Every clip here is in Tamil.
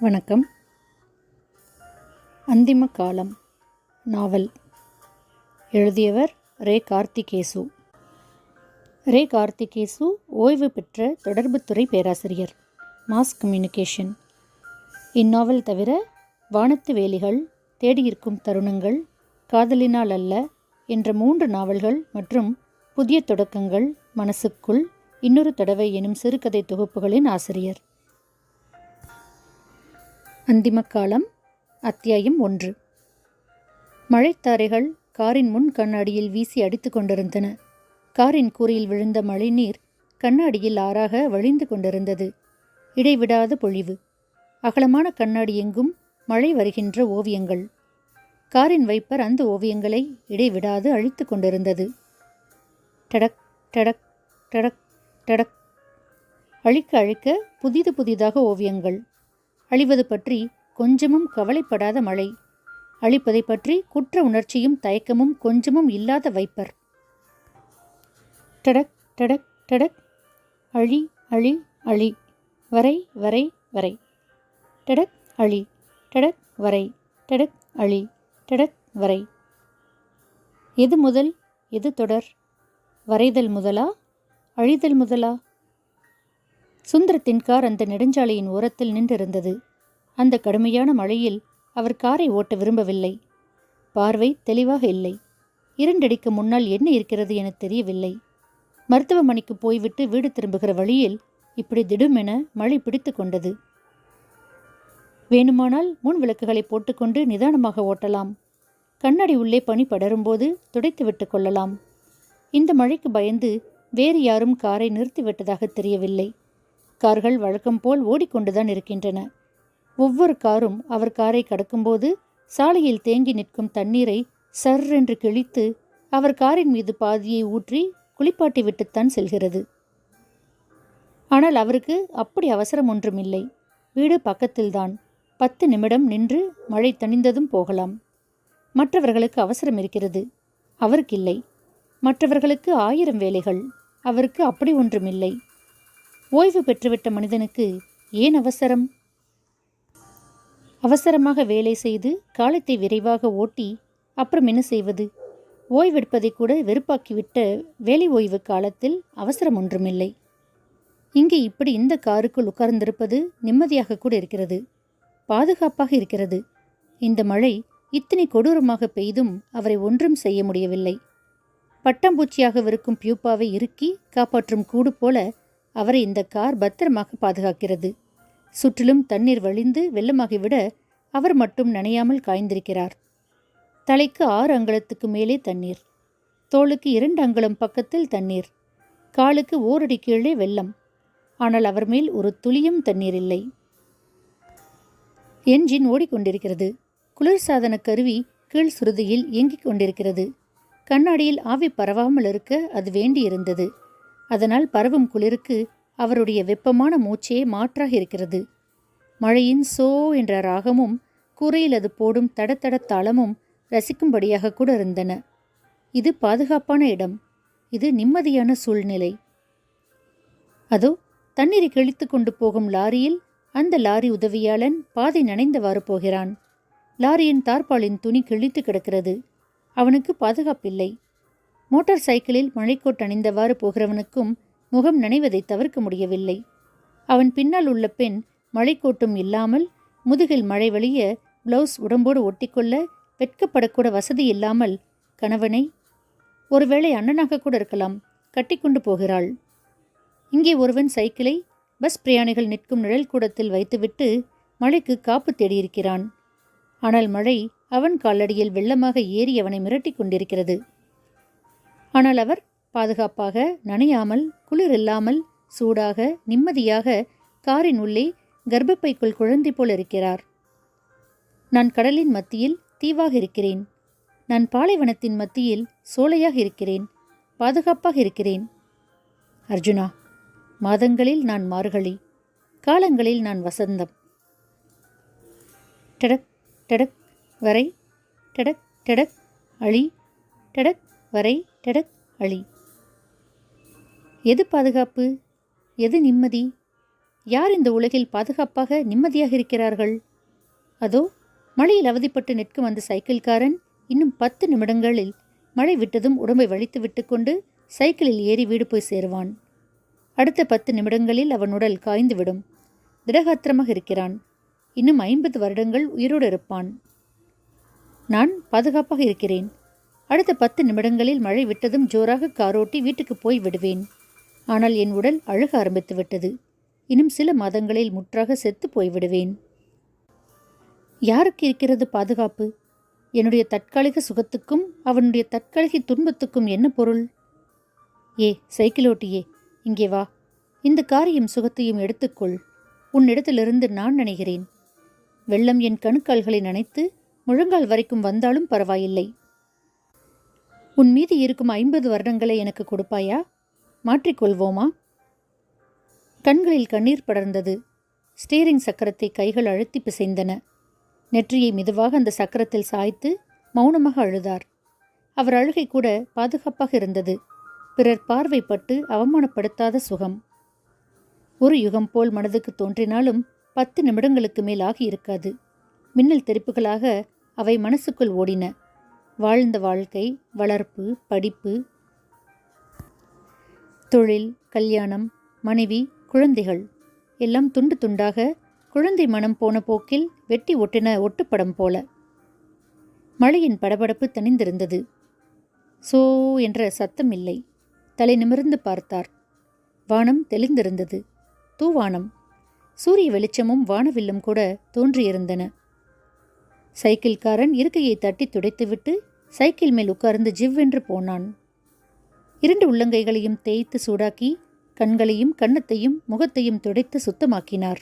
வணக்கம். அந்திம காலம் நாவல். எழுதியவர் ரே கார்த்திகேசு. ரே கார்த்திகேசு ஓய்வு பெற்ற தொடர்புத்துறை பேராசிரியர் மாஸ் கம்யூனிகேஷன் இந்நாவல் தவிர வானத்து வேலிகள் தேடியிருக்கும் தருணங்கள் காதலினால் அல்ல என்ற மூன்று நாவல்கள் மற்றும் புதிய தொடக்கங்கள் மனசுக்குள் இன்னொரு தடவை எனும் சிறுகதை தொகுப்புகளின் ஆசிரியர். அந்திமக்காலம் அத்தியாயம் ஒன்று. மழைத்தாரைகள் காரின் முன் கண்ணாடியில் வீசி அடித்து கொண்டிருந்தன. காரின் கூரையில் விழுந்த மழைநீர் கண்ணாடியில் ஆறாக வழிந்து கொண்டிருந்தது. இடைவிடாத பொழிவு. அகலமான கண்ணாடி எங்கும் மழை வருகின்ற ஓவியங்கள். காரின் வைப்பர் அந்த ஓவியங்களை இடைவிடாது அழித்து கொண்டிருந்தது. டடக் டடக் டடக் டடக். அழிக்க அழிக்க புதிது புதிதாக ஓவியங்கள். அழிவது பற்றி கொஞ்சமும் கவலைப்படாத மழை. அழிப்பதை பற்றி குற்ற உணர்ச்சியும் தயக்கமும் கொஞ்சமும் இல்லாத வைப்பர். டடக் டடக் டடக். அழி அழி அழி. வரை வரை வரை. டடக் அழி. டடக் வரை. டடக் அழி. டடக் வரை. எது முதல் எது தொடர்? வரைதல் முதலா அழிதல் முதலா? சுந்தரத்தின் கார் அந்த நெடுஞ்சாலையின் ஓரத்தில் நின்றிருந்தது. அந்த கடுமையான மழையில் அவர் காரை ஓட்ட விரும்பவில்லை. பார்வை தெளிவாக இல்லை. இரண்டடிக்கு முன்னால் என்ன இருக்கிறது என தெரியவில்லை. மருத்துவமனைக்கு போய்விட்டு வீடு திரும்புகிற வழியில் இப்படி திடுமென மழை பிடித்து கொண்டது. வேணுமானால் முன் விளக்குகளை போட்டுக்கொண்டு நிதானமாக ஓட்டலாம். கண்ணாடி உள்ளே பனி படரும்போது துடைத்து விட்டு கொள்ளலாம். இந்த மழைக்கு பயந்து வேறு யாரும் காரை நிறுத்திவிட்டதாக தெரியவில்லை. கார்கள் வழக்கம் போல் ஓடிக்கொண்டுதான் இருக்கின்றன. ஒவ்வொரு காரும் அவர் காரை கடக்கும்போது சாலையில் தேங்கி நிற்கும் தண்ணீரை சர் என்று கிழித்து அவர் காரின் மீது பாதியை ஊற்றி குளிப்பாட்டி விட்டுத்தான் செல்கிறது. ஆனால் அவருக்கு அப்படி அவசரம் ஒன்றுமில்லை. வீடு பக்கத்தில்தான். பத்து நிமிடம் நின்று மழை தணிந்ததும் போகலாம். மற்றவர்களுக்கு அவசரம் இருக்கிறது. அவருக்கில்லை. மற்றவர்களுக்கு ஆயிரம் வேலைகள். அவருக்கு அப்படி ஒன்றுமில்லை. ஓய்வு பெற்றுவிட்ட மனிதனுக்கு ஏன் அவசரம்? அவசரமாக வேலை செய்து காலத்தை விரைவாக ஓட்டி அப்புறம் என்ன செய்வது? ஓய்வெடுப்பதை கூட வெறுப்பாக்கிவிட்ட வேலை ஓய்வு காலத்தில் அவசரம் ஒன்றுமில்லை. இங்கே இப்படி இந்த காருக்குள் உட்கார்ந்திருப்பது நிம்மதியாக கூட இருக்கிறது. பாதுகாப்பாக இருக்கிறது. இந்த மழை இத்தனை கொடூரமாக பெய்தும் அவரை ஒன்றும் செய்ய முடியவில்லை. பட்டாம்பூச்சியாகவிருக்கும் பியூப்பாவை இறுக்கி காப்பாற்றும் கூடு போல அவரை இந்த கார் பத்திரமாக பாதுகாக்கிறது. சுற்றிலும் தண்ணீர் வழிந்து வெள்ளமாகிவிட அவர் மட்டும் நனையாமல் காய்ந்திருக்கிறார். தலைக்கு ஆறு அங்குலத்துக்கு மேலே தண்ணீர். தோளுக்கு இரண்டு அங்குலம் பக்கத்தில் தண்ணீர். காலுக்கு ஓரடி கீழே வெள்ளம். ஆனால் அவர் மேல் ஒரு துளியும் தண்ணீர் இல்லை. என்ஜின் ஓடிக்கொண்டிருக்கிறது. குளிர்சாதன கருவி கீழ் சுருதியில் இயங்கிக் கொண்டிருக்கிறது கண்ணாடியில் ஆவி பரவாமல் இருக்க அது வேண்டியிருந்தது. அதனால் பரவும் குளிருக்கு அவருடைய வெப்பமான மூச்சே மாற்றாக இருக்கிறது. மழையின் சோ என்ற ராகமும் கூரையில் அது போடும் தடத்தட தாளமும் ரசிக்கும்படியாக கூட இருந்தன. இது பாதுகாப்பான இடம். இது நிம்மதியான சூழ்நிலை. அதோ தண்ணீரை கிழித்து கொண்டு போகும் லாரியில் அந்த லாரி உதவியாளன் பாதை நனைந்தவாறு போகிறான். லாரியின் தார்பாலின் துணி கிழித்து கிடக்கிறது. அவனுக்கு பாதுகாப்பில்லை. மோட்டார் சைக்கிளில் மழைக்கோட் அணிந்தவாறு போகிறவனுக்கும் முகம் நனைவதை தவிர்க்க முடியவில்லை. அவன் பின்னால் உள்ள பெண் மழைக்கோட்டும் இல்லாமல் முதுகில் மழை வழிய பிளவுஸ் உடம்போடு ஒட்டிக்கொள்ள வெட்கப்படக்கூட வசதி இல்லாமல் கணவனை ஒருவேளை அண்ணனாக கூட இருக்கலாம் கட்டிக்கொண்டு போகிறாள். இங்கே ஒருவன் சைக்கிளை பஸ் பிரயாணிகள் நிற்கும் நிழல் கூடத்தில் வைத்துவிட்டு மழைக்கு காப்பு தேடியிருக்கிறான். ஆனால் மழை அவன் காலடியில் வெள்ளமாக ஏறி அவனை மிரட்டிக் கொண்டிருக்கிறது. ஆனால் அவர் பாதுகாப்பாக நனையாமல் குளிர் இல்லாமல் சூடாக நிம்மதியாக காரின் உள்ளே கர்ப்பப்பைக்குள் குழந்தை போல் இருக்கிறார். நான் கடலின் மத்தியில் தீவாக இருக்கிறேன். நான் பாலைவனத்தின் மத்தியில் சோலையாக இருக்கிறேன். பாதுகாப்பாக இருக்கிறேன். அர்ஜுனா மாதங்களில் நான் மார்கழி காலங்களில் நான் வசந்தம். டடக் டடக் வரை டடக் டடக் அழி டடக் வரை டடக் அழி. எது பாதுகாப்பு? எது நிம்மதி? யார் இந்த உலகில் பாதுகாப்பாக நிம்மதியாக இருக்கிறார்கள்? அதோ மழையில் அவதிப்பட்டு நிற்கும் அந்த சைக்கிள்காரன் இன்னும் பத்து நிமிடங்களில் மழை விட்டதும் உடம்பை வழித்து விட்டுக்கொண்டு சைக்கிளில் ஏறி வீடு போய் சேருவான். அடுத்த பத்து நிமிடங்களில் அவன் உடல் காய்ந்துவிடும். திடகாத்திரமாக இருக்கிறான். இன்னும் ஐம்பது வருடங்கள் உயிரோடு இருப்பான். நான் பாதுகாப்பாக இருக்கிறேன். அடுத்த பத்து நிமிடங்களில் மழை விட்டதும் ஜோராக காரோட்டி வீட்டுக்கு போய் விடுவேன். ஆனால் என் உடல் அழுக ஆரம்பித்து விட்டது. இன்னும் சில மாதங்களில் முற்றாக செத்து போய்விடுவேன் யாருக்கு இருக்கிறது பாதுகாப்பு? என்னுடைய தற்காலிக சுகத்துக்கும் அவனுடைய தற்காலிக துன்பத்துக்கும் என்ன பொருள்? ஏ சைக்கிளோட்டியே இங்கே வா. இந்த காரியம் சுகத்தையும் எடுத்துக்கொள். உன்னிடத்திலிருந்து நான் நினைகிறேன். வெள்ளம் என் கணுக்கால்களை நனைத்து முழங்கால் வரைக்கும் வந்தாலும் பரவாயில்லை. உன் மீது இருக்கும் ஐம்பது வருடங்களை எனக்கு கொடுப்பாயா? மாற்றிக்கொள்வோமா? கண்களில் கண்ணீர் படர்ந்தது. ஸ்டீரிங் சக்கரத்தை கைகள் அழுத்தி பிசைந்தன. நெற்றியை மெதுவாக அந்த சக்கரத்தில் சாய்த்து மௌனமாக அழுதார். அவர் அழுகை கூட பாதுகாப்பாக இருந்தது. பிறர் பார்வைப்பட்டு அவமானப்படுத்தாத சுகம். ஒரு யுகம் போல் மனதுக்கு தோன்றினாலும் பத்து நிமிடங்களுக்கு மேல் ஆகியிருக்காது. மின்னல் தெரிப்புகளாக அவை மனசுக்குள் ஓடின. வாழ்ந்த வாழ்க்கை வளர்ப்பு படிப்பு தொழில் கல்யாணம் மனைவி குழந்தைகள். எல்லாம் துண்டு துண்டாக குழந்தை மனம் போன போக்கில் வெட்டி ஒட்டின ஒட்டுப்படம் போல. மழையின் படபடப்பு தணிந்திருந்தது. சோ என்ற சத்தம் இல்லை. தலை நிமிர்ந்து பார்த்தார். வானம் தெளிந்திருந்தது. தூவானம். சூரிய வெளிச்சமும் வானவில்லும் கூட தோன்றியிருந்தன. சைக்கிள்காரன் இருக்கையை தட்டி துடைத்துவிட்டு சைக்கிள் மேல் உட்கார்ந்து ஜிவ்வென்று போனான். இரண்டு உள்ளங்கைகளையும் தேய்த்து சூடாக்கி கண்களையும் கன்னத்தையும் முகத்தையும் துடைத்து சுத்தமாக்கினார்.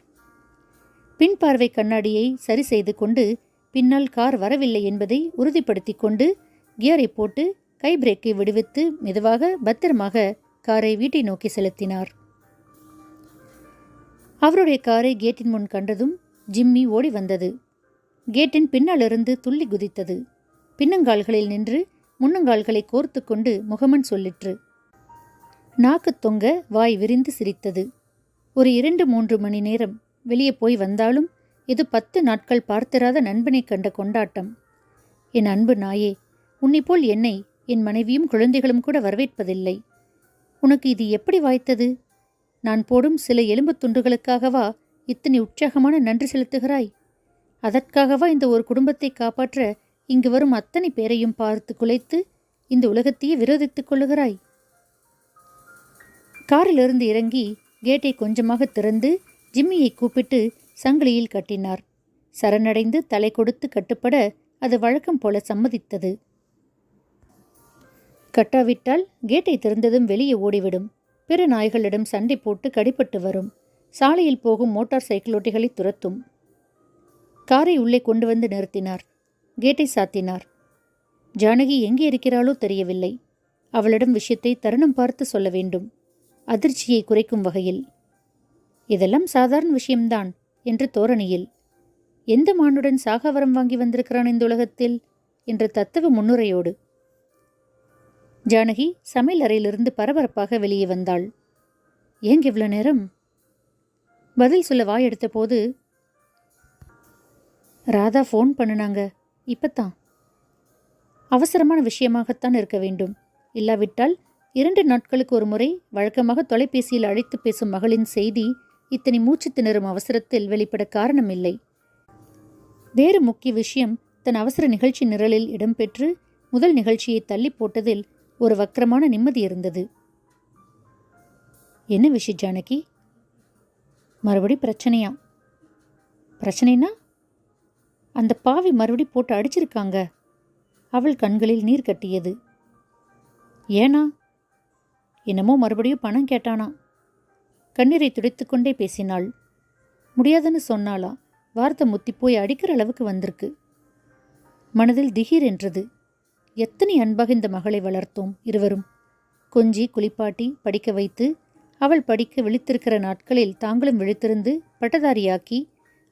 பின்பார்வை கண்ணாடியை சரி செய்து கொண்டு பின்னால் கார் வரவில்லை என்பதை உறுதிப்படுத்தி கொண்டு கியரை போட்டு கை பிரேக்கை விடுவித்து மெதுவாக பத்திரமாக காரை வீட்டை நோக்கி செலுத்தினார். அவருடைய காரை கேட்டின் முன் கண்டதும் ஜிம்மி ஓடி வந்தது. கேட்டின் பின்னாலிருந்து துள்ளி குதித்தது. பின்னங்கால்களில் நின்று முன்னங்கால்களை கோர்த்து கொண்டு முகமன் சொல்லிற்று நாக்கு தொங்க வாய் விரிந்து சிரித்தது. ஒரு இரண்டு மூன்று மணி நேரம் வெளியே போய் வந்தாலும் இது பத்து நாட்கள் பார்த்திராத நண்பனை கண்ட கொண்டாட்டம். என் அன்பு நாயே உன்னைப்போல் என்னை என் மனைவியும் குழந்தைகளும் கூட வரவேற்பதில்லை. உனக்கு இது எப்படி வாய்த்தது? நான் போடும் சில எலும்புத் துண்டுகளுக்காகவா இத்தனை உற்சாகமான நன்றி செலுத்துகிறாய்? அதற்காகவா இந்த ஒரு குடும்பத்தை காப்பாற்ற இங்கு வரும் அத்தனை பேரையும் பார்த்து குலைத்து இந்த உலகத்தையே விரோதித்துக் கொள்ளுகிறாய்? காரிலிருந்து இறங்கி கேட்டை கொஞ்சமாக திறந்து ஜிம்மியை கூப்பிட்டு சங்கிலியில் கட்டினார். சரணடைந்து தலை கொடுத்து கட்டுப்பட அது வழக்கம் போல சம்மதித்தது. கட்டாவிட்டால் கேட்டை திறந்ததும் வெளியே ஓடிவிடும். பிற நாய்களிடம் சண்டை போட்டு கடிபட்டு வரும். சாலையில் போகும் மோட்டார் சைக்கிளோட்டிகளை துரத்தும். காரை உள்ளே கொண்டு வந்து நிறுத்தினார். கேட்டை சாத்தினார். ஜானகி எங்கே இருக்கிறாளோ தெரியவில்லை. அவளிடம் விஷயத்தை தருணம் பார்த்து சொல்ல வேண்டும். அதிர்ச்சியை குறைக்கும் வகையில். இதெல்லாம் சாதாரண விஷயம்தான் என்று தோரணியில். எந்த மானுடன் சாகாவரம் வாங்கி வந்திருக்கிறான் இந்த உலகத்தில்? என்ற தத்துவ முன்னுரையோடு. ஜானகி சமையல் அறையிலிருந்து பரபரப்பாக வெளியே வந்தாள். ஏங்க இவ்வளோ நேரம்? பதில் சொல்ல வாய் எடுத்தபோது ராதா ஃபோன் பண்ணுனாங்க. இப்பத்தான். அவசரமான விஷயமாகத்தான் இருக்க வேண்டும். இல்லாவிட்டால் இரண்டு நாட்களுக்கு ஒரு முறை வழக்கமாக தொலைபேசியில் அழைத்து பேசும் மகளின் செய்தி இத்தனை மூச்சு திணறும் அவசரத்தில் வெளிப்பட காரணமில்லை. வேறு முக்கிய விஷயம் தன் அவசர நிகழ்ச்சி நிரலில் இடம்பெற்று முதல் நிகழ்ச்சியை தள்ளி போட்டதில் ஒரு வக்கரமான நிம்மதி இருந்தது. என்ன விஷயம் ஜானகி? மறுபடி பிரச்சனையா? பிரச்சனைனா? அந்த பாவி மறுபடி போட்டு அடிச்சிருக்காங்க. அவள் கண்களில் நீர் கட்டியது. ஏனா? என்னமோ மறுபடியும் பணம் கேட்டானா? கண்ணீரை துடைத்துக்கொண்டே பேசினாள். முடியாதுன்னு சொன்னாளா? வார்த்தை முத்தி போய் அடிக்கிற அளவுக்கு வந்திருக்கு. மனதில் திகீர் என்றது. எத்தனை அன்பாக இந்த மகளை வளர்த்தோம் இருவரும். கொஞ்சி குளிப்பாட்டி படிக்க வைத்து அவள் படிக்க விழித்திருக்கிற நாட்களில் தாங்களும் விழித்திருந்து பட்டதாரியாக்கி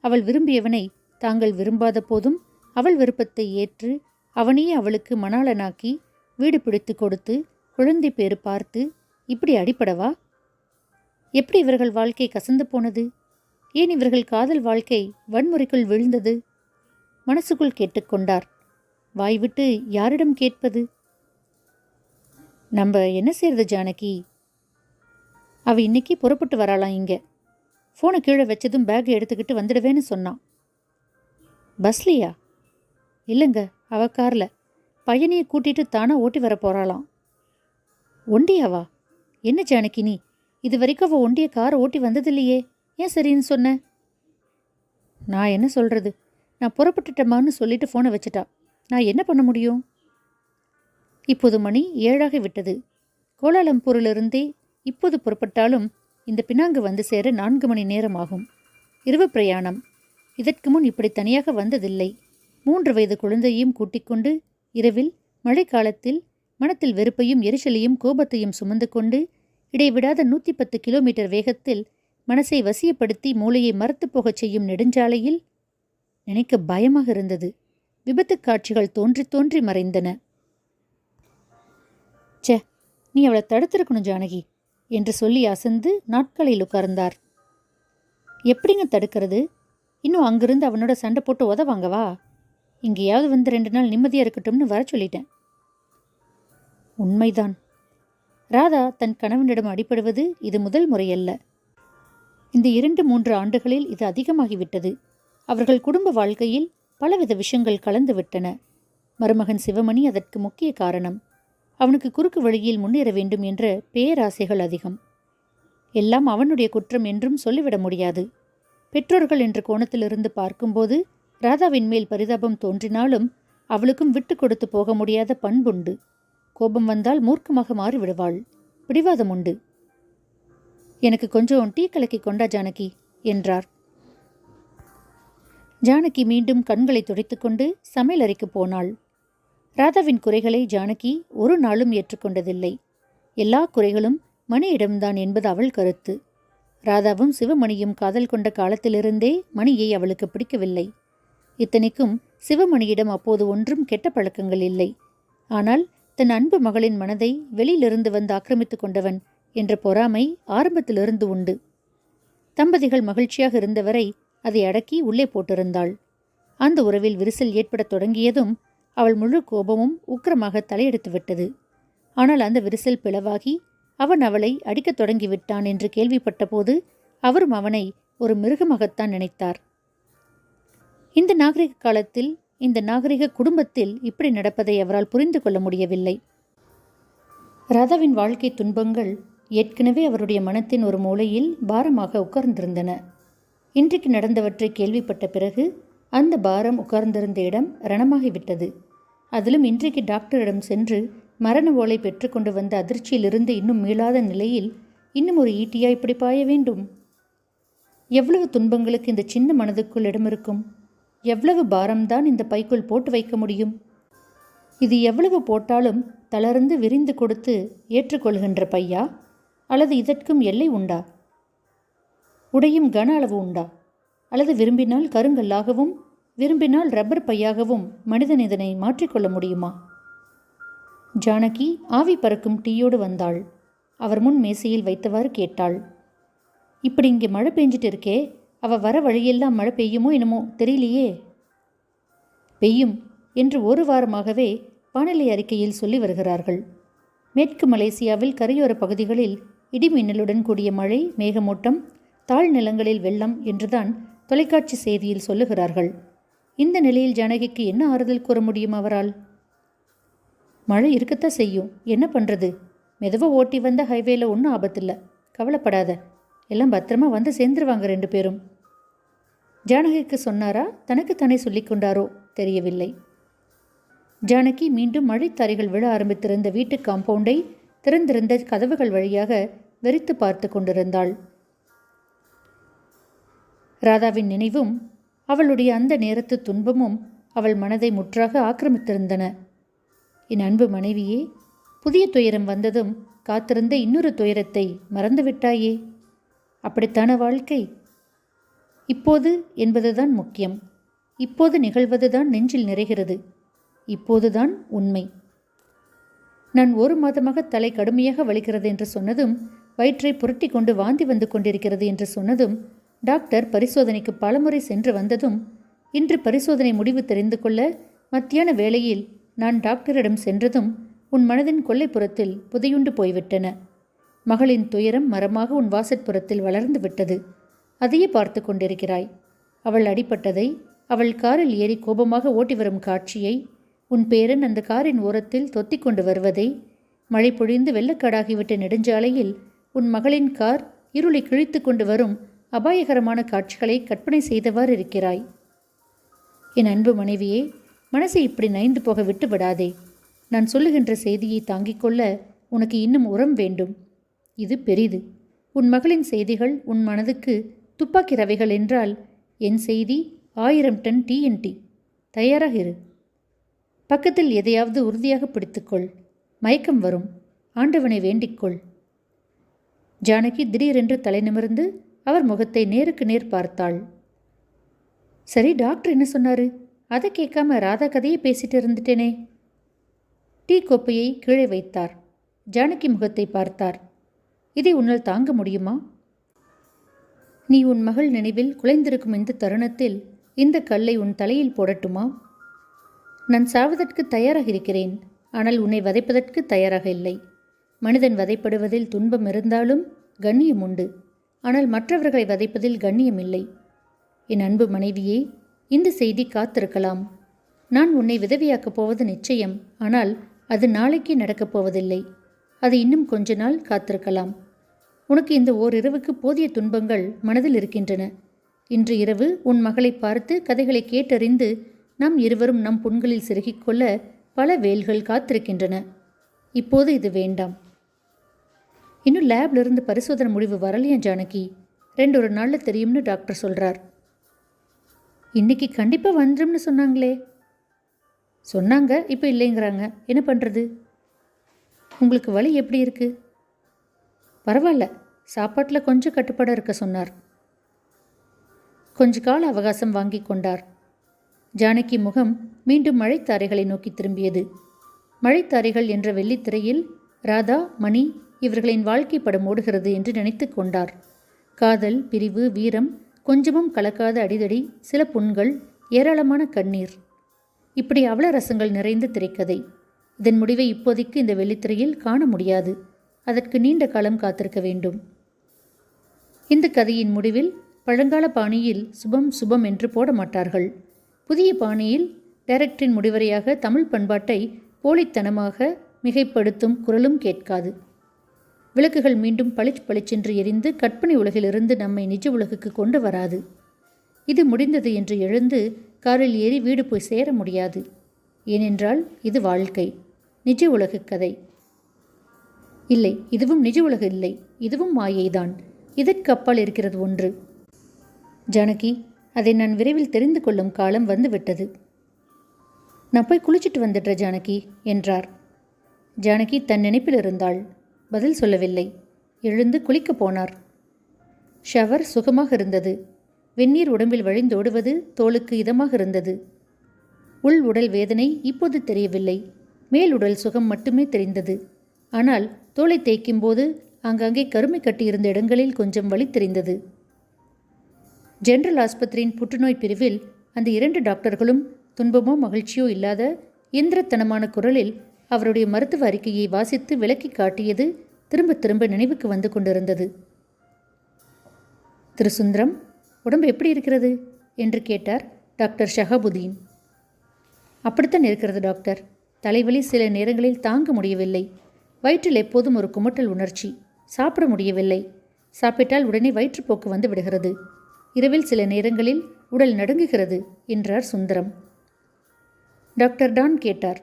அவள் விரும்பியவனை தாங்கள் விரும்பாத போதும் அவள் விருப்பத்தை ஏற்று அவனையே அவளுக்கு மணாளனாக்கி வீடு பிடித்து கொடுத்து குழந்தை பேறு பார்த்து இப்படி அடிப்படவா எப்படி இவர்கள் வாழ்க்கை கசந்து போனது? ஏன் இவர்கள் காதல் வாழ்க்கை வன்முறைக்குள் விழுந்தது? மனசுக்குள் கேட்டுக்கொண்டார் வாய்விட்டு யாரிடம் கேட்பது? நம்ம என்ன செய்யறது ஜானகி? அவ இன்னைக்கு புறப்பட்டு வராளாம் இங்க. ஃபோனை கீழே வச்சதும் பேக் எடுத்துக்கிட்டு வந்துடுவேன்னு சொன்னான். பஸ்லியா? இல்லைங்க அவ காரில். பையனையை கூட்டிட்டு தானே ஓட்டி வர போகிறாளாம் ஒண்டியாவா? என்ன ஜானகினி இது வரைக்கும் அவள் ஒண்டிய காரை ஓட்டி வந்ததில்லையே. ஏன் சரின்னு சொன்ன? நான் என்ன சொல்கிறது நான் புறப்பட்டுட்டமான்னு சொல்லிட்டு ஃபோனை வச்சுட்டா. நான் என்ன பண்ண முடியும்? இப்போது மணி ஏழாகி விட்டது. கோலாலம்பூரிலிருந்தே இப்போது புறப்பட்டாலும் இந்த பினாங்கு வந்து சேர நான்கு மணி நேரம் ஆகும் இரவு பிரயாணம். இதற்கு முன் இப்படி தனியாக வந்ததில்லை. மூன்று வயது குழந்தையையும் கூட்டிக்கொண்டு இரவில் மழைக்காலத்தில் மனத்தில் வெறுப்பையும் எரிச்சலையும் கோபத்தையும் சுமந்து கொண்டு இடைவிடாத நூற்றி பத்து கிலோமீட்டர் வேகத்தில் மனசை வசியப்படுத்தி மூளையை மறத்துப் போகச் செய்யும் நெடுஞ்சாலையில் நினைக்க பயமாக இருந்தது. விபத்து காட்சிகள் தோன்றி தோன்றி மறைந்தன. ச்சே நீ அவளை தடுத்திருக்கணும் ஜானகி என்று சொல்லி அசந்து நாட்களில் உட்கார்ந்தார். எப்படிங்க தடுக்கிறது? இன்னும் அங்கிருந்து அவனோட சண்டை போட்டு உதவாங்கவா? இங்கேயாவது வந்து ரெண்டு நாள் நிம்மதியாக இருக்கட்டும்னு வர சொல்லிட்டேன். உண்மைதான். ராதா தன் கணவனிடம் அடிபடுவது இது முதல் முறையல்ல. இந்த இரண்டு மூன்று ஆண்டுகளில் இது அதிகமாகிவிட்டது. அவர்கள் குடும்ப வாழ்க்கையில் பலவித விஷயங்கள் கலந்து விட்டன மருமகன் சிவமணி அதற்கு முக்கிய காரணம். அவனுக்கு குறுக்கு வழியில் முன்னேற வேண்டும் என்ற பேராசைகள் அதிகம். எல்லாம் அவனுடைய குற்றம் என்றும் சொல்லிவிட முடியாது. பெற்றோர்கள் என்ற கோணத்திலிருந்து பார்க்கும்போது ராதாவின் மேல் பரிதாபம் தோன்றினாலும் அவளுக்கும் விட்டு கொடுத்து போக முடியாத பண்புண்டு. கோபம் வந்தால் மூர்க்கமாக மாறிவிடுவாள். பிடிவாதம் உண்டு. எனக்கு கொஞ்சம் டீ கலக்கி கொண்டா ஜானகி? என்றார். ஜானகி மீண்டும் கண்களை துடைத்துக்கொண்டு சமையலறைக்கு போனாள். ராதாவின் குறைகளை ஜானகி ஒரு நாளும் ஏற்றுக்கொண்டதில்லை. எல்லா குறைகளும் மணியிடம்தான் என்பது அவள் கருத்து. ராதாவும் சிவமணியும் காதல் கொண்ட காலத்திலிருந்தே மணியை அவளுக்கு பிடிக்கவில்லை. இத்தனைக்கும் சிவமணியிடம் அப்போது ஒன்றும் கெட்ட பழக்கங்கள் இல்லை. ஆனால் தன் அன்பு மகளின் மனதை வெளியிலிருந்து வந்து ஆக்கிரமித்து கொண்டவன் என்ற பொறாமை ஆரம்பத்திலிருந்து உண்டு. தம்பதிகள் மகிழ்ச்சியாக இருந்தவரை அதை அடக்கி உள்ளே போட்டிருந்தாள். அந்த உறவில் விரிசல் ஏற்படத் தொடங்கியதும் அவள் முழு கோபமும் உக்கிரமாக தலையெடுத்து விட்டது ஆனால் அந்த விரிசல் பிளவாகி அவன் அவளை அடிக்கத் தொடங்கிவிட்டான் என்று கேள்விப்பட்டபோது அவரும் அவனை ஒரு மிருகமாகத்தான் நினைத்தார். இந்த நாகரிக காலத்தில் இந்த நாகரிக குடும்பத்தில் இப்படி நடப்பதை அவரால் புரிந்து கொள்ள முடியவில்லை. ராதாவின் வாழ்க்கை துன்பங்கள் ஏற்கனவே அவருடைய மனத்தின் ஒரு மூலையில் பாரமாக உட்கார்ந்திருந்தன. இன்றைக்கு நடந்தவற்றை கேள்விப்பட்ட பிறகு அந்த பாரம் உட்கார்ந்திருந்த இடம் ரணமாகிவிட்டது. அதிலும் இன்றைக்கு டாக்டரிடம் சென்று மரண ஓலை பெற்றுக்கொண்டு வந்த அதிர்ச்சியிலிருந்து இன்னும் மீளாத நிலையில் இன்னும் ஒரு ஈட்டியா இப்படி பாய வேண்டும்? எவ்வளவு துன்பங்களுக்கு இந்த சின்ன மனதுக்குள் இடம் இருக்கும் எவ்வளவு பாரம்தான் இந்த பைக்குள் போட்டு வைக்க முடியும்? இது எவ்வளவு போட்டாலும் தளர்ந்து விரிந்து கொடுத்து ஏற்றுக்கொள்கின்ற பையா? அல்லது இதற்கும் எல்லை உண்டா? உடையும் கன அளவு உண்டா? அல்லது விரும்பினால் கருங்கல்லாகவும் விரும்பினால் ரப்பர் பையாகவும் மனிதன் இதனை மாற்றிக்கொள்ள முடியுமா? ஜானகி ஆவி பறக்கும் டீயோடு வந்தாள். அவர் முன் மேசையில் வைத்தவாறு கேட்டாள் இப்படி இங்கே மழை பெஞ்சிட்டு இருக்கே அவ வர வழியெல்லாம் மழை பெய்யுமோ என்னமோ தெரியலையே? பெய்யும் என்று ஒரு வாரமாகவே வானிலை அறிக்கையில் சொல்லி வருகிறார்கள். மேற்கு மலேசியாவில் கரையோர பகுதிகளில் இடிமின்னலுடன் கூடிய மழை மேகமூட்டம் தாழ் நிலங்களில் வெள்ளம் என்றுதான் தொலைக்காட்சி செய்தியில் சொல்லுகிறார்கள். இந்த நிலையில் ஜானகிக்கு என்ன ஆறுதல் கூற முடியும் அவரால்? மழை இருக்கத்தான் செய்யும். என்ன பண்ணுறது மெதுவாக ஓட்டி வந்த ஹைவேல ஒன்றும் ஆபத்தில்லை. கவலைப்படாத. எல்லாம் பத்திரமா வந்து சேர்ந்துருவாங்க ரெண்டு பேரும். ஜானகிக்கு சொன்னாரா? தனக்கு தானே சொல்லிக்கொண்டாரோ தெரியவில்லை. ஜானகி மீண்டும் மழைத்தாரிகள் விழ ஆரம்பித்திருந்த வீட்டு காம்பவுண்டை திறந்திருந்த கதவுகள் வழியாக வெறித்து பார்த்து கொண்டிருந்தாள். ராதாவின் நினைவும் அவளுடைய அந்த நேரத்து துன்பமும் அவள் மனதை முற்றாக ஆக்கிரமித்திருந்தன. என் அன்பு மனைவியே புதிய துயரம் வந்ததும் காத்திருந்த இன்னொரு துயரத்தை மறந்துவிட்டாயே. அப்படித்தான வாழ்க்கை? இப்போது என்பதுதான் முக்கியம். இப்போது நிகழ்வதுதான் நெஞ்சில் நிறைகிறது. இப்போதுதான் உண்மை. நான் ஒரு மாதமாக தலை கடுமையாக வலிக்கிறது என்று சொன்னதும் வயிற்றை புரட்டி கொண்டு வாந்தி வந்து கொண்டிருக்கிறது என்று சொன்னதும் டாக்டர் பரிசோதனைக்கு பலமுறை சென்று வந்ததும் இன்று பரிசோதனை முடிவு தெரிந்து கொள்ள மத்தியான வேளையில் நான் டாக்டரிடம் சென்றதும் உன் மனதின் கொல்லைப்புறத்தில் புதையுண்டு போய்விட்டன. மகளின் துயரம் மரமாக உன் வாசற்புறத்தில் வளர்ந்து விட்டது. அதையே பார்த்து கொண்டிருக்கிறாய். அவள் அடிபட்டதை அவள் காரில் ஏறி கோபமாக ஓட்டி வரும் காட்சியை உன் பேரன் அந்த காரின் ஓரத்தில் தொத்திக் கொண்டு வருவதை மழை பொழிந்து வெள்ளக்காடாகிவிட்ட நெடுஞ்சாலையில் உன் மகளின் கார் இருளை கிழித்து கொண்டு வரும் அபாயகரமான காட்சிகளை கற்பனை செய்தவாறு இருக்கிறாய். என் அன்பு மனைவியே மனசை இப்படி நைந்து போக விட்டு விடாதே. நான் சொல்லுகின்ற செய்தியை தாங்கிக் கொள்ள உனக்கு இன்னும் உரம் வேண்டும். இது பெரிது. உன் மகளின் செய்திகள் உன் மனதுக்கு துப்பாக்கி ரவைகள் என்றால் என் செய்தி ஆயிரம் டன் டிஎன்டி தயாராக இரு. பக்கத்தில் எதையாவது உறுதியாக பிடித்துக்கொள். மயக்கம் வரும். ஆண்டவனை வேண்டிக்கொள். ஜானகி திடீரென்று தலை நிமிர்ந்து அவர் முகத்தை நேருக்கு நேர் பார்த்தாள். சரி டாக்டர் என்ன சொன்னாரு? அதை கேட்காம ராதா கதையை பேசிட்டு இருந்துட்டேனே. டீ கோப்பையை கீழே வைத்தார். ஜானகி முகத்தை பார்த்தார். இதை உன்னால் தாங்க முடியுமா? நீ உன் மகள் நினைவில் குலைந்திருக்கும் இந்த தருணத்தில் இந்த கல்லை உன் தலையில் போடட்டுமா? நான் சாவதற்கு தயாராக இருக்கிறேன். ஆனால் உன்னை வதைப்பதற்கு தயாராக இல்லை. மனிதன் வதைப்படுவதில் துன்பம் இருந்தாலும் கண்ணியம் உண்டு. ஆனால் மற்றவர்களை வதைப்பதில் கண்ணியம் இல்லை. என் அன்பு மனைவியே இந்த செய்தி காத்திருக்கலாம். நான் உன்னை விதவியாக்கப் போவது நிச்சயம். ஆனால் அது நாளைக்கே நடக்கப் போவதில்லை. அது இன்னும் கொஞ்ச நாள் காத்திருக்கலாம். உனக்கு இந்த ஓரிரவுக்கு போதிய துன்பங்கள் மனதில் இருக்கின்றன. இன்று இரவு உன் மகளை பார்த்து கதைகளை கேட்டறிந்து நாம் இருவரும் நம் புண்களில் செருகிக்கொள்ள பல வேல்கள் காத்திருக்கின்றன. இப்போது இது வேண்டாம். இன்னும் லேப்லிருந்து பரிசோதனை முடிவு வரலையா ஜானகி? ரெண்டு ஒரு நாளில் தெரியும்னு டாக்டர் சொல்கிறார் இன்னைக்கு கண்டிப்பாக வந்துரும்னு சொன்னாங்களே. சொன்னாங்க இப்போ இல்லைங்கிறாங்க. என்ன பண்ணுறது உங்களுக்கு வலி எப்படி இருக்கு? பரவாயில்ல சாப்பாட்டில் கொஞ்சம் கட்டுப்பாடு இருக்க சொன்னார். கொஞ்ச கால அவகாசம் வாங்கி கொண்டார். ஜானகி முகம் மீண்டும் மழைத்தாரைகளை நோக்கி திரும்பியது. மழைத்தாரைகள் என்ற வெள்ளித்திரையில் ராதா மணி இவர்களின் வாழ்க்கை படம் ஓடுகிறது என்று நினைத்து கொண்டார். காதல் பிரிவு வீரம் கொஞ்சமும் கலக்காத அடிதடி சில புண்கள் ஏராளமான கண்ணீர். இப்படி அவல ரசங்கள் நிறைந்த திரைக்கதை. இதன் முடிவை இப்போதைக்கு இந்த வெள்ளித்திரையில் காண முடியாது. அதற்கு நீண்ட காலம் காத்திருக்க வேண்டும். இந்த கதையின் முடிவில் பழங்கால பாணியில் சுபம் சுபம் என்று போட மாட்டார்கள். புதிய பாணியில் டைரக்டரின் முடிவரையாக தமிழ் பண்பாட்டை போலித்தனமாக மிகைப்படுத்தும் குரலும் கேட்காது. விளக்குகள் மீண்டும் பளிச் பளிச்சென்று எரிந்து கற்பனை உலகிலிருந்து நம்மை நிஜ உலகுக்கு கொண்டு வராது. இது முடிந்தது என்று எழுந்து காரில் ஏறி வீடு போய் சேர முடியாது. ஏனென்றால் இது வாழ்க்கை நிஜ உலகு கதை. இல்லை இதுவும் நிஜ உலகு இல்லை இதுவும் மாயைதான். இதற்கு அப்பால் இருக்கிறது ஒன்று. ஜானகி அதை நான் விரைவில் தெரிந்து கொள்ளும் காலம் வந்துவிட்டது. நான் போய் குளிச்சிட்டு வந்துடுற ஜானகி என்றார். ஜானகி தன் நினைப்பில் இருந்தாள். பதில் சொல்லவில்லை. எழுந்து குளிக்கப் போனார். ஷவர் சுகமாக இருந்தது. வெந்நீர் உடம்பில் வழிந்தோடுவது தோளுக்கு இதமாக இருந்தது. உள் உடல் வேதனை இப்போது தெரியவில்லை. மேல் உடல் சுகம் மட்டுமே தெரிந்தது. ஆனால் தோலை தேய்க்கும்போது ஆங்காங்கே கருமை கட்டியிருந்த இடங்களில் கொஞ்சம் வலி தெரிந்தது. ஜெனரல் ஆஸ்பத்திரியின் புற்றுநோய் பிரிவில் அந்த இரண்டு டாக்டர்களும் துன்பமோ மகிழ்ச்சியோ இல்லாத இந்திரத்தனமான குரலில் அவருடைய மருத்துவ அறிக்கையை வாசித்து விளக்கி காட்டியது திரும்ப திரும்ப நினைவுக்கு வந்து கொண்டிருந்தது. திரு சுந்தரம் உடம்பு எப்படி இருக்கிறது? என்று கேட்டார் டாக்டர் ஷஹாபுதீன். அப்படித்தான் இருக்கிறது டாக்டர். தலைவலி சில நேரங்களில் தாங்க முடியவில்லை. வயிற்றில் எப்போதும் ஒரு குமட்டல் உணர்ச்சி. சாப்பிட முடியவில்லை. சாப்பிட்டால் உடனே வயிற்றுப்போக்கு வந்து விடுகிறது. இரவில் சில நேரங்களில் உடல் நடுங்குகிறது என்றார் சுந்தரம். டாக்டர் டான் கேட்டார்.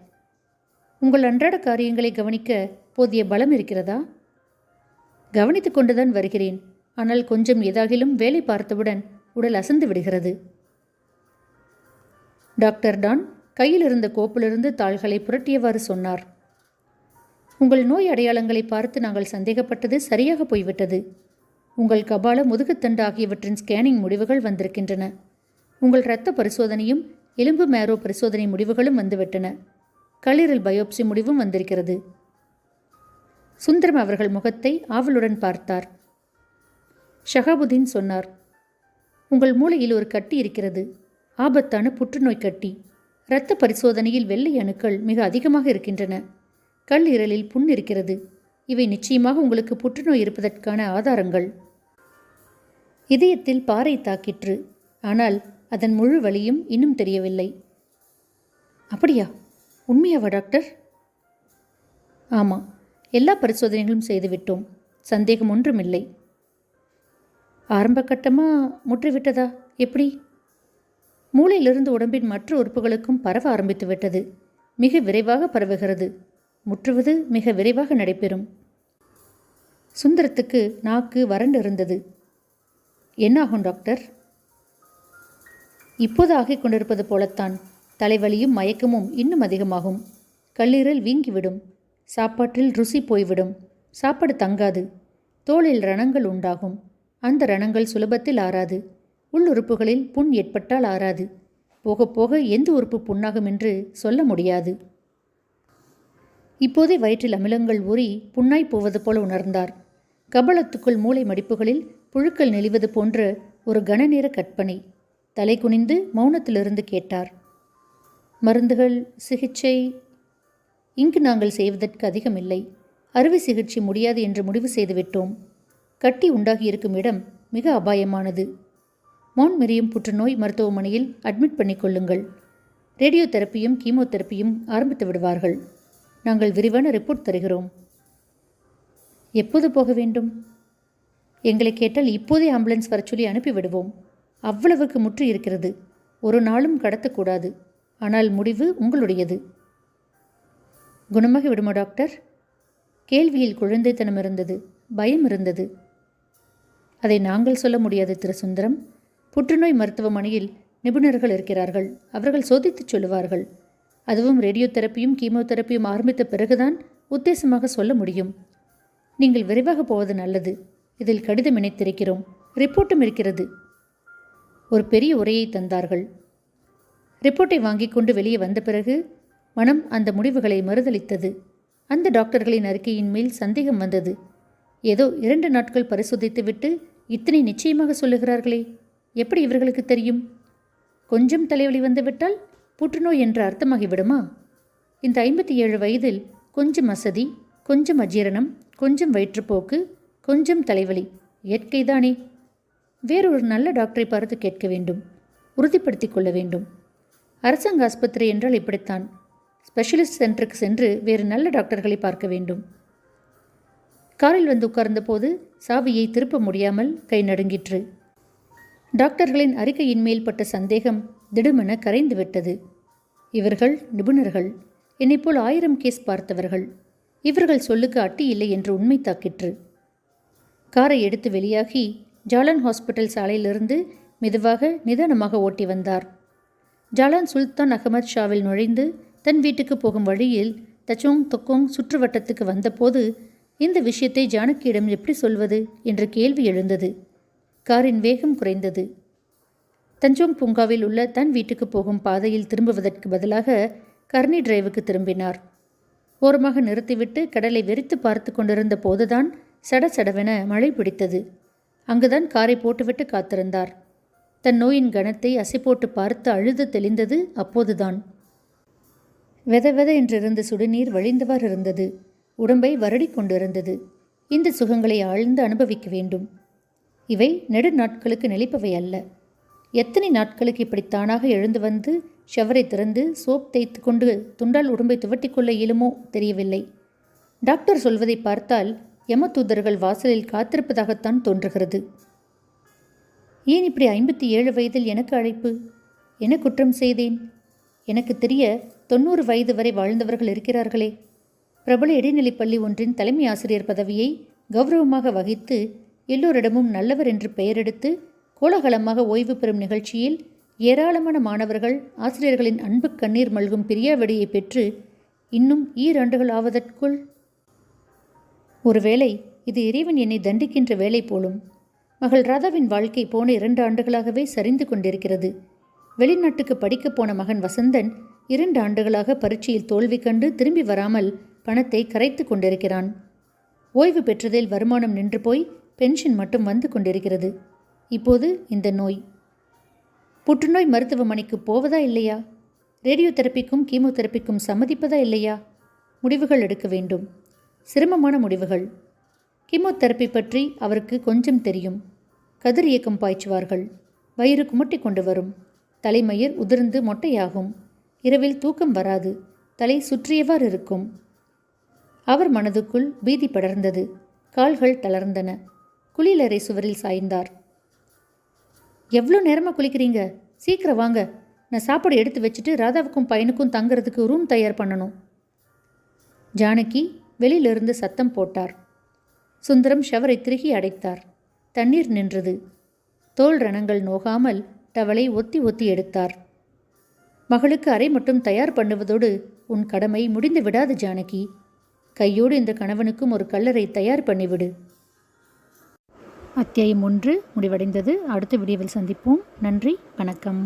உங்கள் அன்றாட காரியங்களை கவனிக்க போதிய பலம் இருக்கிறதா? கவனித்து கொண்டுதான் வருகிறேன். ஆனால் கொஞ்சம் ஏதாகிலும் வேலை பார்த்தவுடன் உடல் அசந்து விடுகிறது. டாக்டர் டான் கையில் இருந்த கோப்பிலிருந்து தாள்களை புரட்டியவாறு சொன்னார். உங்கள் நோய் அடையாளங்களை பார்த்து நாங்கள் சந்தேகப்பட்டது சரியாக போய்விட்டது. உங்கள் கபால முதுகுத்தண்டு ஆகியவற்றின் ஸ்கேனிங் முடிவுகள் வந்திருக்கின்றன. உங்கள் இரத்த பரிசோதனையும் எலும்பு மேரோ பரிசோதனை முடிவுகளும் வந்துவிட்டன. கல்லீரல் பயோப்சி முடிவும் வந்திருக்கிறது. சுந்தரம் அவர்கள் முகத்தை ஆவலுடன் பார்த்தார். ஷஹாபுதீன் சொன்னார் உங்கள் மூளையில் ஒரு கட்டி இருக்கிறது. ஆபத்தான புற்றுநோய் கட்டி. இரத்த பரிசோதனையில் வெள்ளை அணுக்கள் மிக அதிகமாக இருக்கின்றன. கல்லீரலில் புண் இருக்கிறது. இவை நிச்சயமாக உங்களுக்கு புற்றுநோய் இருப்பதற்கான ஆதாரங்கள். இதயத்தில் பாறை தாக்கிற்று. ஆனால் அதன் முழு வலியும் இன்னும் தெரியவில்லை. அப்படியா? உண்மையாவா டாக்டர்? ஆமாம் எல்லா பரிசோதனைகளும் செய்துவிட்டோம். சந்தேகம் ஒன்றுமில்லை. ஆரம்ப கட்டமாக முற்றிவிட்டதா? எப்படி? மூளையிலிருந்து உடம்பின் மற்ற உறுப்புகளுக்கும் பரவ ஆரம்பித்து விட்டது. மிக விரைவாக பரவுகிறது. முற்றுவது மிக விரைவாக நடைபெறும். சுந்தரத்துக்கு நாக்கு வறண்டு இருந்தது. என்னாகும் டாக்டர்? இப்போது ஆகிக் கொண்டிருப்பது போலத்தான். தலைவலியும் மயக்கமும் இன்னும் அதிகமாகும். கல்லீரல் வீங்கிவிடும். சாப்பாட்டில் ருசி போய்விடும். சாப்பாடு தங்காது. தோளில் ரணங்கள் உண்டாகும். அந்த ரணங்கள் சுலபத்தில் ஆறாது. உள்ளுறுப்புகளில் புண் ஏற்பட்டால் ஆறாது. போக போக எந்த உறுப்பு புண்ணாகும் என்று சொல்ல முடியாது. இப்போதே வயிற்றில் அமிலங்கள் ஊறி புண்ணாய் போவது போல உணர்ந்தார். கபளத்துக்குள் மூளை மடிப்புகளில் புழுக்கள் நெளிவது போன்ற ஒரு கனநேர கற்பனை. தலை குனிந்து மௌனத்திலிருந்து கேட்டார். மருந்துகள் சிகிச்சை இங்கு நாங்கள் செய்வதற்கு அதிகமில்லை. அறுவை சிகிச்சை முடியாது என்று முடிவு செய்துவிட்டோம். கட்டி உண்டாகியிருக்கும் இடம் மிக அபாயமானது. மவுண்ட் புற்றுநோய் மருத்துவமனையில் அட்மிட் பண்ணிக்கொள்ளுங்கள் ரேடியோ தெரப்பியும் கீமோதெரப்பியும் ஆரம்பித்து விடுவார்கள். நாங்கள் விரிவான ரிப்போர்ட் தருகிறோம். எப்போது போக வேண்டும்? எங்களை கேட்டால் இப்போதே ஆம்புலன்ஸ் வரச் சொல்லி அனுப்பிவிடுவோம். அவ்வளவுக்கு முற்று இருக்கிறது. ஒரு நாளும் கடத்தக்கூடாது. ஆனால் முடிவு உங்களுடையது. குணமாகி விடுமா டாக்டர்? கேள்வியில் குழந்தைத்தனம் இருந்தது பயம் இருந்தது. அதை நாங்கள் சொல்ல முடியாது திரு சுந்தரம் புற்றுநோய் மருத்துவமனையில் நிபுணர்கள் இருக்கிறார்கள் அவர்கள் சோதித்துச் சொல்லுவார்கள். அதுவும் ரேடியோ தெரப்பியும் கீமோதெரப்பியும் ஆரம்பித்த பிறகுதான் உத்தேசமாக சொல்ல முடியும். நீங்கள் விரைவாக போவது நல்லது. இதில் கடிதம் இணைத்திருக்கிறோம். ரிப்போர்ட்டும் இருக்கிறது. ஒரு பெரிய உரையை தந்தார்கள். ரிப்போர்ட்டை வாங்கிக் கொண்டு வெளியே வந்த பிறகு மனம் அந்த முடிவுகளை மறுதளித்தது. அந்த டாக்டர்களின் அறிக்கையின் மேல் சந்தேகம் வந்தது. ஏதோ இரண்டு நாட்கள் பரிசோதித்துவிட்டு இத்தனை நிச்சயமாக சொல்லுகிறார்களே எப்படி இவர்களுக்கு தெரியும்? கொஞ்சம் தலைவலி வந்துவிட்டால் புற்றுநோய் என்று அர்த்தமாகிவிடுமா? இந்த ஐம்பத்தி ஏழு வயதில் கொஞ்சம் அசதி கொஞ்சம் அஜீரணம் கொஞ்சம் வயிற்றுப்போக்கு கொஞ்சம் தலைவலி இயற்கைதானே. வேறொரு நல்ல டாக்டரை பார்த்து கேட்க வேண்டும் உறுதிப்படுத்திக் கொள்ள வேண்டும். அரசாங்க ஆஸ்பத்திரி என்றால் இப்படித்தான். ஸ்பெஷலிஸ்ட் சென்டருக்கு சென்று வேறு நல்ல டாக்டர்களை பார்க்க வேண்டும். காரில் வந்து உட்கார்ந்தபோது சாவியை திருப்ப முடியாமல் கை நடுங்கிற்று. டாக்டர்களின் அறிக்கையின் மேல் பட்ட சந்தேகம் திடுமென கரைந்து விட்டது. இவர்கள் நிபுணர்கள். என்னைப்போல் ஆயிரம் கேஸ் பார்த்தவர்கள். இவர்கள் சொல்லுக்கு அட்டி இல்லை என்று உண்மை தாக்கிற்று. காரை எடுத்து வெளியாகி ஜாலான் ஹாஸ்பிட்டல் சாலையிலிருந்து மெதுவாக நிதானமாக ஓட்டி வந்தார். ஜாலான் சுல்தான் அகமது ஷாவில் நுழைந்து தன் வீட்டுக்கு போகும் வழியில் தச்சோங் தொக்கோங் சுற்றுவட்டத்துக்கு வந்தபோது இந்த விஷயத்தை ஜானகியிடம் எப்படி சொல்வது? என்ற கேள்வி எழுந்தது. காரின் வேகம் குறைந்தது. தஞ்சோங் பூங்காவில் உள்ள தன் வீட்டுக்கு போகும் பாதையில் திரும்புவதற்கு பதிலாக கர்னி டிரைவுக்கு திரும்பினார். ஓரமாக நிறுத்திவிட்டு கடலை வெறித்து பார்த்து கொண்டிருந்த போதுதான் சட சடவென மழை பிடித்தது. அங்குதான் காரை போட்டுவிட்டு காத்திருந்தார். தன் நோயின் கணத்தை அசை போட்டு பார்த்து அழுது தெளிந்தது அப்போதுதான். வெத வெத என்றிருந்த சுடுநீர் வழிந்தவாறு இருந்தது. உடம்பை வருடி கொண்டிருந்தது. இந்த சுகங்களை ஆழ்ந்து அனுபவிக்க வேண்டும். இவை நெடு நாட்களுக்கு நிலைப்பவை அல்ல. எத்தனை நாட்களுக்கு இப்படி தானாக எழுந்து வந்து ஷவரை திறந்து சோப் தேய்த்து கொண்டு துண்டால் உடம்பை துவட்டிக்கொள்ள இயலுமோ தெரியவில்லை. டாக்டர் சொல்வதை பார்த்தால் யம தூதர்கள் வாசலில் காத்திருப்பதாகத்தான் தோன்றுகிறது. ஏன் இப்படி ஐம்பத்தி ஏழு வயதில் எனக்கு அழைப்பு? என குற்றம் செய்தேன். எனக்கு தெரிய தொண்ணூறு வயது வரை வாழ்ந்தவர்கள் இருக்கிறார்களே. பிரபல இடைநிலைப் பள்ளி ஒன்றின் தலைமை ஆசிரியர் பதவியை கௌரவமாக வகித்து எல்லோரிடமும் நல்லவர் என்று பெயரெடுத்து கோலாகலமாக ஓய்வு பெறும் நிகழ்ச்சியில் ஏராளமான மாணவர்கள் ஆசிரியர்களின் அன்பு கண்ணீர் மல்கும் பிரியாவெடியை பெற்று இன்னும் ஈராண்டுகள் ஆவதற்குள். ஒருவேளை இது இறைவன் என்னை தண்டிக்கின்ற வேலை போலும். மகள் ராதாவின் வாழ்க்கை போன இரண்டு ஆண்டுகளாகவே சரிந்து கொண்டிருக்கிறது. வெளிநாட்டுக்கு படிக்கப் போன மகன் வசந்தன் இரண்டு ஆண்டுகளாக பரீட்சையில் தோல்வி கண்டு திரும்பி வராமல் பணத்தை கரைத்து கொண்டிருக்கிறான். ஓய்வு பெற்றதில் வருமானம் நின்று போய் பென்ஷன் மட்டும் வந்து கொண்டிருக்கிறது. இப்போது இந்த நோய். புற்றுநோய் மருத்துவமனைக்கு போவதா இல்லையா? ரேடியோ தெரப்பிக்கும் கீமோதெரப்பிக்கும் சம்மதிப்பதா இல்லையா? முடிவுகள் எடுக்க வேண்டும். சிரமமான முடிவுகள். கீமோதெரப்பி பற்றி அவருக்கு கொஞ்சம் தெரியும். கதிர் இயக்கம் பாய்ச்சுவார்கள். வயிறு குமட்டி கொண்டு வரும். தலைமயிர் உதிர்ந்து மொட்டையாகும். இரவில் தூக்கம் வராது. தலை சுற்றியவாறு இருக்கும். அவர் மனதுக்குள் பீதி படர்ந்தது. கால்கள் தளர்ந்தன. குளியலறை சுவரில் சாய்ந்தார். எவ்வளோ நேரமாக குளிக்கிறீங்க? சீக்கிரம் வாங்க. நான் சாப்பாடு எடுத்து வச்சுட்டு ராதாவுக்கும் பையனுக்கும் தங்குறதுக்கு ரூம் தயார் பண்ணணும். ஜானகி வெளியிலிருந்து சத்தம் போட்டார். சுந்தரம் ஷவரை திருகி அடைத்தார். தண்ணீர் நின்றது. தோல் ரணங்கள் நோகாமல் டவலை ஒத்தி ஒத்தி எடுத்தார். மகளுக்கு அறை மட்டும் தயார் பண்ணுவதோடு உன் கடமை முடிந்து விடாது ஜானகி. கையோடு இந்த கணவனுக்கும் ஒரு கல்லறை தயார் பண்ணிவிடு. அத்தியாயம் ஒன்று முடிவடைந்தது. அடுத்த வீடியோவில் சந்திப்போம். நன்றி. வணக்கம்.